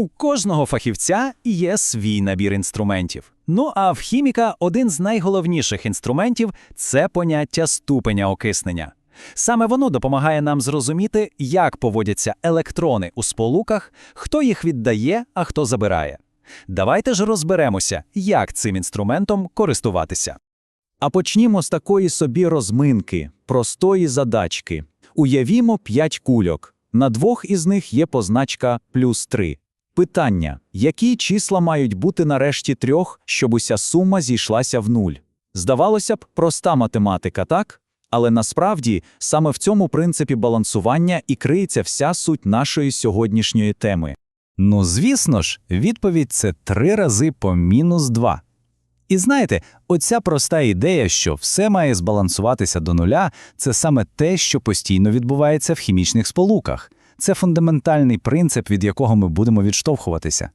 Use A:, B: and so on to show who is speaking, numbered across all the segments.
A: У кожного фахівця є свій набір інструментів. Ну а в хіміка один з найголовніших інструментів це поняття ступеня окиснення. Саме воно допомагає нам зрозуміти, як поводяться електрони у сполуках, хто їх віддає, а хто забирає. Давайте ж розберемося, як цим інструментом користуватися. А почнімо з такої собі розминки, простої задачки. Уявімо 5 кульок. На двох із них є позначка плюс 3. Питання: які числа мають бути нарешті трьох, щоб уся сума зійшлася в нуль? Здавалося б, проста математика, так? Але насправді саме в цьому принципі балансування і криється вся суть нашої сьогоднішньої теми. Ну, звісно ж, відповідь це три рази по мінус 2. І знаєте, оця проста ідея, що все має збалансуватися до нуля, це саме те, що постійно відбувається в хімічних сполуках. Це фундаментальний принцип, від якого ми будемо відштовхуватися.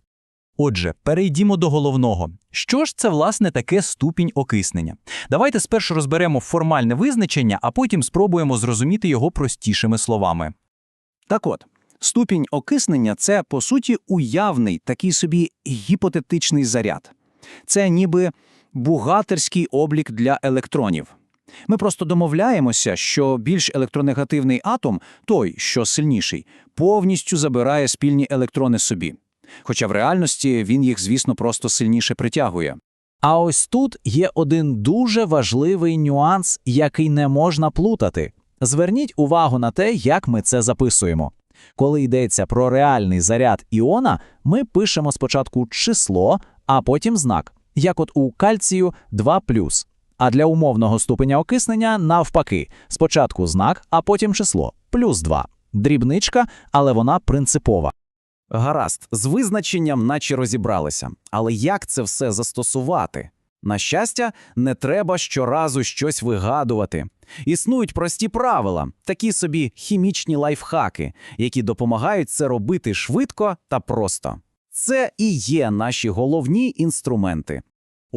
B: Отже, перейдімо до головного. Що ж це, власне, таке ступінь окиснення? Давайте спершу розберемо формальне визначення, а потім спробуємо зрозуміти його простішими словами.
C: Так от, ступінь окиснення це, по суті, уявний, такий собі гіпотетичний заряд. Це ніби бухгалтерський облік для електронів. Ми просто домовляємося, що більш електронегативний атом, той, що сильніший, повністю забирає спільні електрони собі. Хоча в реальності він їх, звісно, просто сильніше притягує.
D: А ось тут є один дуже важливий нюанс, який не можна плутати. Зверніть увагу на те, як ми це записуємо. Коли йдеться про реальний заряд іона, ми пишемо спочатку число, а потім знак, як от у кальцію 2 А для умовного ступеня окиснення навпаки, спочатку знак, а потім число плюс 2. Дрібничка, але вона принципова.
C: Гаразд, з визначенням наче розібралися. Але як це все застосувати? На щастя, не треба щоразу щось вигадувати. Існують прості правила, такі собі хімічні лайфхаки, які допомагають це робити швидко та просто. Це і є наші головні інструменти.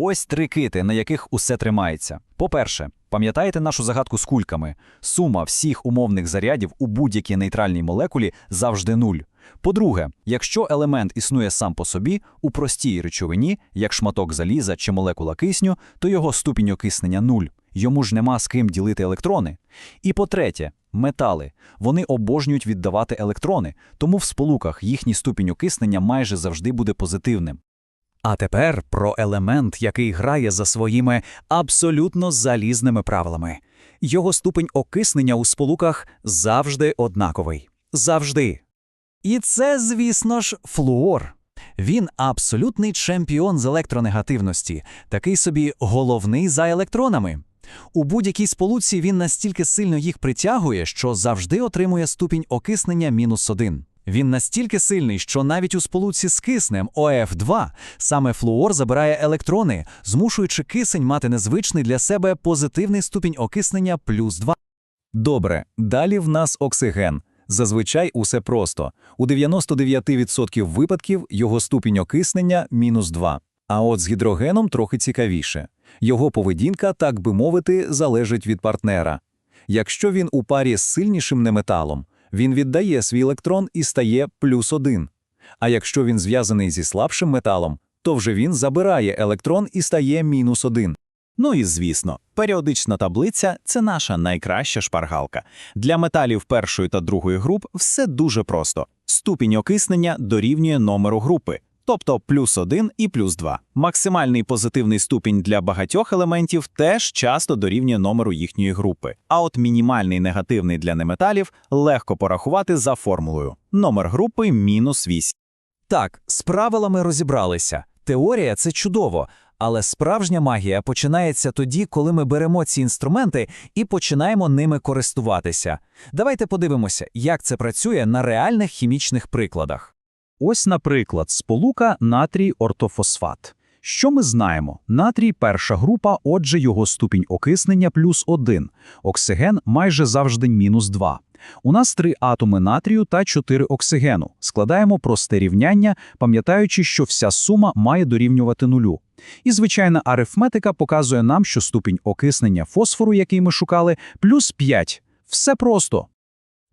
A: Ось три кити, на яких усе тримається. По-перше, пам'ятаєте нашу загадку з кульками? Сума всіх умовних зарядів у будь-якій нейтральній молекулі завжди нуль. По-друге, якщо елемент існує сам по собі у простій речовині, як шматок заліза чи молекула кисню, то його ступінь окиснення нуль. Йому ж нема з ким ділити електрони. І по-третє, метали. Вони обожнюють віддавати електрони, тому в сполуках їхній ступінь окиснення майже завжди буде позитивним. А тепер про елемент, який грає за своїми абсолютно залізними правилами. Його ступень окиснення у сполуках завжди однаковий. Завжди. І це, звісно ж, флуор. Він абсолютний чемпіон з електронегативності, такий собі головний за електронами. У будь-якій сполуці він настільки сильно їх притягує, що завжди отримує ступінь окиснення мінус один. Він настільки сильний, що навіть у сполуці з киснем ОФ2 саме флуор забирає електрони, змушуючи кисень мати незвичний для себе позитивний ступінь окиснення плюс 2. Добре, далі в нас оксиген. Зазвичай усе просто. У 99% випадків його ступінь окиснення мінус 2. А от з гідрогеном трохи цікавіше. Його поведінка, так би мовити, залежить від партнера. Якщо він у парі з сильнішим неметалом, він віддає свій електрон і стає плюс один. А якщо він зв'язаний зі слабшим металом, то вже він забирає електрон і стає мінус один. Ну і звісно, періодична таблиця це наша найкраща шпаргалка. Для металів першої та другої груп все дуже просто. Ступінь окиснення дорівнює номеру групи, тобто плюс 1 і плюс 2. Максимальний позитивний ступінь для багатьох елементів теж часто дорівнює номеру їхньої групи. А от мінімальний негативний для неметалів легко порахувати за формулою. Номер групи мінус 8. Так, з правилами розібралися. Теорія це чудово. Але справжня магія починається тоді, коли ми беремо ці інструменти і починаємо ними користуватися. Давайте подивимося, як це працює на реальних хімічних прикладах. Ось, наприклад, сполука натрій ортофосфат. Що ми знаємо? Натрій перша група, отже, його ступінь окиснення плюс 1, оксиген майже завжди мінус 2. У нас три атоми натрію та чотири оксигену. Складаємо просте рівняння, пам'ятаючи, що вся сума має дорівнювати нулю. І звичайна арифметика показує нам, що ступінь окиснення фосфору, який ми шукали, плюс 5. Все просто.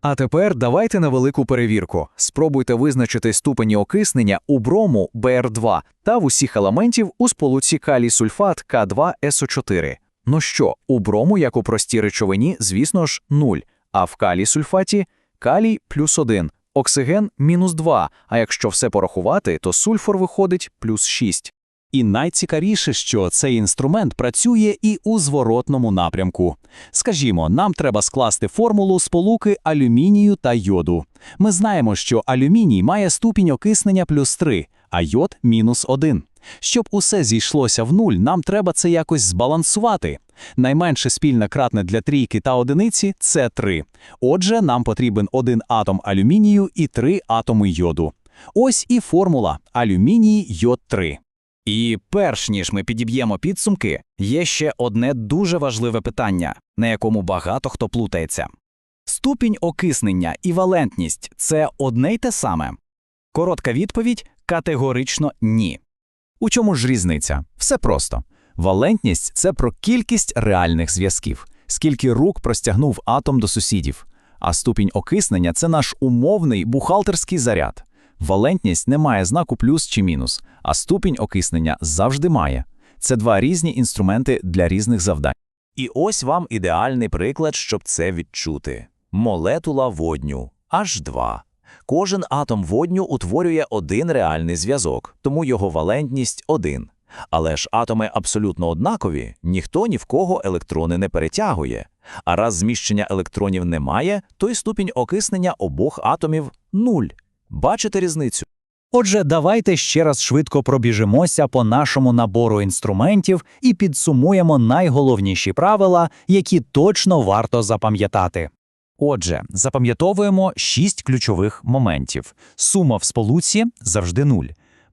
D: А тепер давайте на велику перевірку. Спробуйте визначити ступені окиснення у брому БР2 та в усіх елементів у сполуці калій-сульфат К2СО4. Ну що, у брому, як у простій речовині, звісно ж, 0, а в калій-сульфаті калій плюс 1, оксиген мінус 2, а якщо все порахувати, то сульфор виходить плюс 6.
B: І найцікавіше, що цей інструмент працює і у зворотному напрямку. Скажімо, нам треба скласти формулу сполуки алюмінію та йоду. Ми знаємо, що алюміній має ступінь окиснення плюс 3, а йод – мінус 1. Щоб усе зійшлося в нуль, нам треба це якось збалансувати. Найменше спільне кратне для трійки та одиниці – це 3. Отже, нам потрібен один атом алюмінію і три атоми йоду. Ось і формула алюміній йод 3.
A: І перш ніж ми підіб'ємо підсумки, є ще одне дуже важливе питання, на якому багато хто плутається. Ступінь окиснення і валентність це одне й те саме. Коротка відповідь категорично ні.
D: У чому ж різниця? Все просто. Валентність це про кількість реальних зв'язків, скільки рук простягнув атом до сусідів. А ступінь окиснення це наш умовний бухгалтерський заряд. Валентність не має знаку плюс чи мінус, а ступінь окиснення завжди має. Це два різні інструменти для різних завдань.
B: І ось вам ідеальний приклад, щоб це відчути. Молетула водню H2. Кожен атом водню утворює один реальний зв'язок, тому його валентність один. Але ж атоми абсолютно однакові, ніхто ні в кого електрони не перетягує. А раз зміщення електронів немає, то й ступінь окиснення обох атомів – нуль. Бачите різницю?
C: Отже, давайте ще раз швидко пробіжимося по нашому набору інструментів і підсумуємо найголовніші правила, які точно варто запам'ятати.
B: Отже, запам'ятовуємо шість ключових моментів. Сума в сполуці завжди нуль.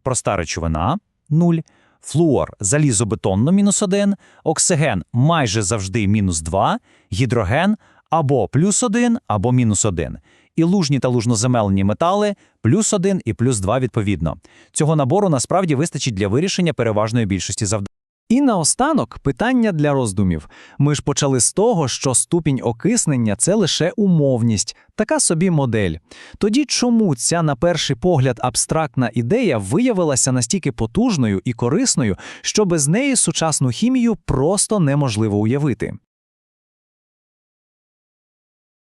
B: Проста речовина – нуль. Флуор – залізобетонно мінус 1, оксиген – майже завжди мінус 2, гідроген – або плюс 1, або мінус 1. І лужні та лужноземельні метали – плюс 1 і плюс 2 відповідно. Цього набору насправді вистачить для вирішення переважної більшості завдань.
C: І наостанок питання для роздумів. Ми ж почали з того, що ступінь окиснення це лише умовність, така собі модель. Тоді чому ця, на перший погляд, абстрактна ідея виявилася настільки потужною і корисною, що без неї сучасну хімію просто неможливо уявити?